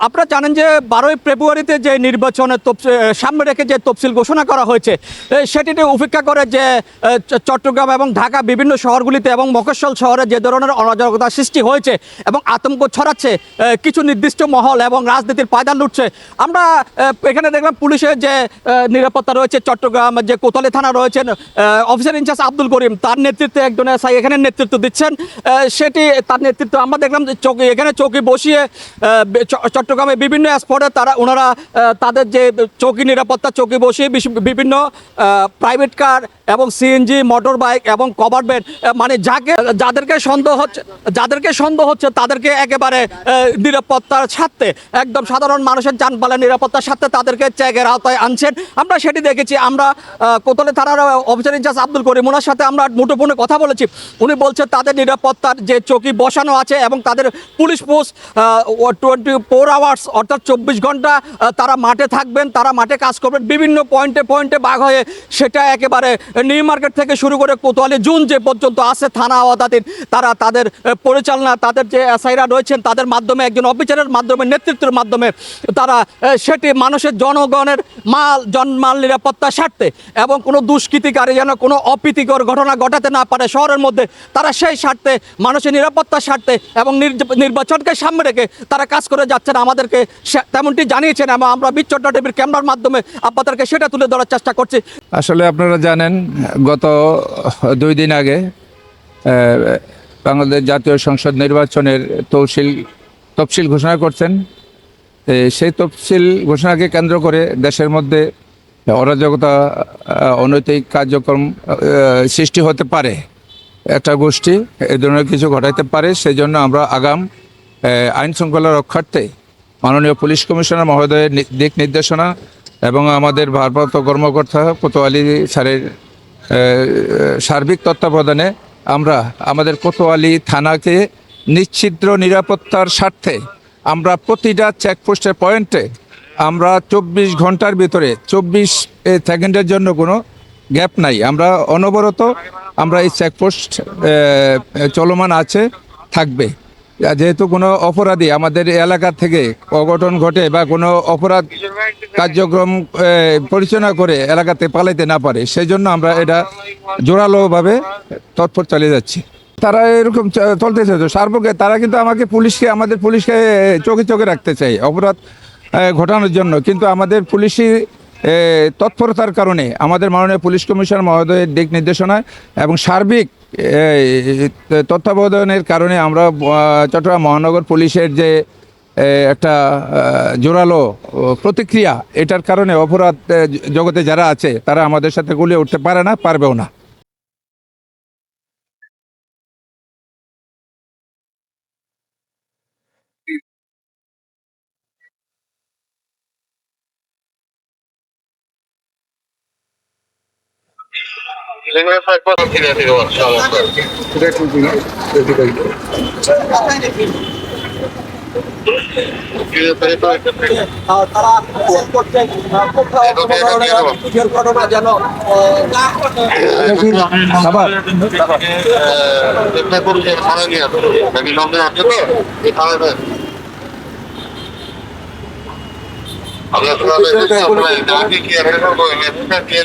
আপনারা জানেন যে বারোই ফেব্রুয়ারিতে যে নির্বাচনের তফসি- আহ, সামনে রেখে যে তফসিল ঘোষণা করা হয়েছে এ, সেটিতে উপেক্ষা করে যে চট্টগ্রাম এবং ঢাকা বিভিন্ন শহরগুলিতে এবং মফস্বল শহরে যে ধরনের অরাজকতা সৃষ্টি হয়েছে এবং আতঙ্ক ছড়াচ্ছে কিছু নির্দিষ্ট মহল এবং রাজনীতির পায়দান লুটছে। আমরা এখানে দেখলাম পুলিশের যে নিরাপত্তা রয়েছে চট্টগ্রাম যে কোতলে থানা রয়েছেন অফিসার ইনচার্জ আব্দুল করিম তার নেতৃত্বে একজন এসআই এখানে নেতৃত্ব দিচ্ছেন সেটি তার নেতৃত্ব আমরা দেখলাম যে চৌকি এখানে চৌকি বসিয়ে আহ, বে- চ- চট্টগ্রামে বিভিন্ন স্পটে তারা, ওনারা তাদের যে চৌকি নিরাপত্তা চৌকি বসিয়ে বিভিন্ন প্রাইভেট কার এবং সিএনজি মোটর বাইক এবং কভার ভ্যান মানে যাকে, যাদেরকে সন্দেহ হচ্ছে, যাদেরকে সন্দেহ হচ্ছে তাদেরকে একেবারে নিরাপত্তার স্বার্থে, একদম সাধারণ মানুষের যানবাহনের নিরাপত্তার স্বার্থে তাদেরকে চেকের আওতায় আনছেন। আমরা সেটি দেখেছি, আমরা কোতলে থানার অফিসার ইনচার্জ আব্দুল করিম, ওনার সাথে আমরা মুঠোফোনে কথা বলেছি। উনি বলছে, তাদের নিরাপত্তার যে চৌকি বসানো আছে এবং তাদের police post twenty four hours অর্থাৎ চব্বিশ ঘণ্টা তারা মাঠে থাকবেন, তারা মাঠে কাজ করবেন, বিভিন্ন পয়েন্টে পয়েন্টে বাঘ হয়ে সেটা একেবারে নিউ মার্কেট থেকে শুরু করে কোতোয়ালি, জুন যে পর্যন্ত আছে থানা আওতাধীন, তারা তাদের পরিচালনা, তাদের যে এসআইরা রয়েছেন, তাদের মাধ্যমে, একজন অফিসারের মাধ্যমে, নেতৃত্বের মাধ্যমে, তারা সেটি মানুষের জনগণের মাল, জনমাল নিরাপত্তার স্বার্থে এবং কোনো দুষ্কৃতিকারী যেন কোনো অপ্রীতিকর ঘটনা ঘটাতে না পারে শহরের মধ্যে, তারা সেই স্বার্থে, মানুষের নিরাপত্তার স্বার্থে এবং নির্বাচনকে সামনে রেখে তারা কাজ করে যাচ্ছেন আমাদেরকে তেমনটি জানিয়েছেন এবং আমরা বিচ্ছট্ট টিভির ক্যামেরার মাধ্যমে আপনাদেরকে সেটা তুলে ধরার চেষ্টা করছি। আসলে আপনারা জানেন, গত দুই দিন আগে বাংলাদেশ জাতীয় সংসদ নির্বাচনের তহসিল তফসিল ঘোষণা করছেন। সেই তফসিল ঘোষণাকে কেন্দ্র করে দেশের মধ্যে অরাজকতা অনৈতিক কার্যক্রম সৃষ্টি হতে পারে একটা গোষ্ঠী, এ ধরনের কিছু ঘটাইতে পারে। সেই জন্য আমরা আগাম আইন শৃঙ্খলা রক্ষার্থে মাননীয় পুলিশ কমিশনার মহোদয়ের দিক নির্দেশনা এবং আমাদের ভারপ্রাপ্ত কর্মকর্তা কোতোয়ালি স্যারের সার্বিক তত্ত্বাবধানে আমরা আমাদের কোতোয়ালি থানাকে নিশ্চিদ্র নিরাপত্তার স্বার্থে আমরা প্রতিটা চেকপোস্টের পয়েন্টে আমরা চব্বিশ ঘণ্টার ভিতরে চব্বিশ সেকেন্ডের জন্য কোনো গ্যাপ নাই। আমরা অনবরত আমরা এই চেকপোস্ট চলমান আছে, থাকবে। যেহেতু কোনো অপরাধী আমাদের এলাকা থেকে অঘটন ঘটে বা কোনো অপরাধ কার্যক্রম পরিচালনা করে এলাকাতে পালাইতে না পারে সেই জন্য আমরা এটা জোরালোভাবে তৎপর চালিয়ে যাচ্ছি। তারা এরকম চলতেছে তো সার্বকে তারা কিন্তু আমাকে পুলিশকে, আমাদের পুলিশকে চোখে চোখে রাখতে চাই অপরাধ ঘটানোর জন্য। কিন্তু আমাদের পুলিশি তৎপরতার কারণে আমাদের মাননীয় পুলিশ কমিশনার মহোদয়ের দিক নির্দেশনায় এবং সার্বিক তত্ত্বাবধানের কারণে আমরা চট্টগ্রাম মহানগর পুলিশের যে একটা জোরালো প্রতিক্রিয়া, এটার কারণে অপরাধ জগতে যারা আছে, তারা আমাদের সাথে গুলিয়ে উঠতে পারে না, পারবেও না। তারা করছেন ঘটনা যেন Sempre pure fare niente. Perché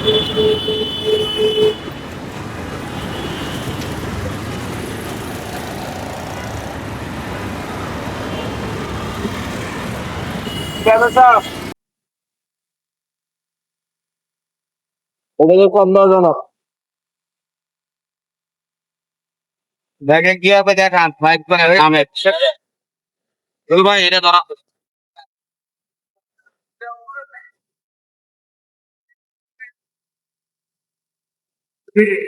খুলবো। ব্যাগে কি হবে দেখান বাইক করে আমের ভাই এটা ধরা ফিরে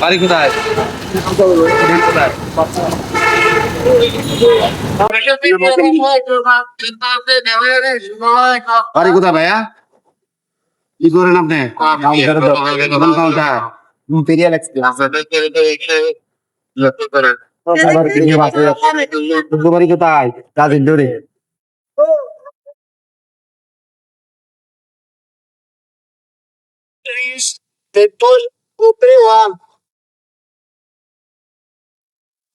বাড়ি কোথায়? কোথায় বাড়ি কোথায় ভাইয়া? কি করেন আপনি? ইম্পেরিয়াল এক্সপ্রেস বাড়ি কোথায় কাজের দৌড়ে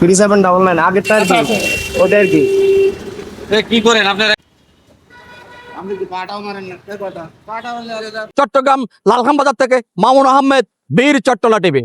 থ্রি সেভেন ডাবল নাইন আগের টায়ার কি? ওটা আর কি? কি করেন আপনার? চট্টগ্রাম লালখাম বাজার থেকে মামুন আহমেদ বীর চট্টলা টিভি।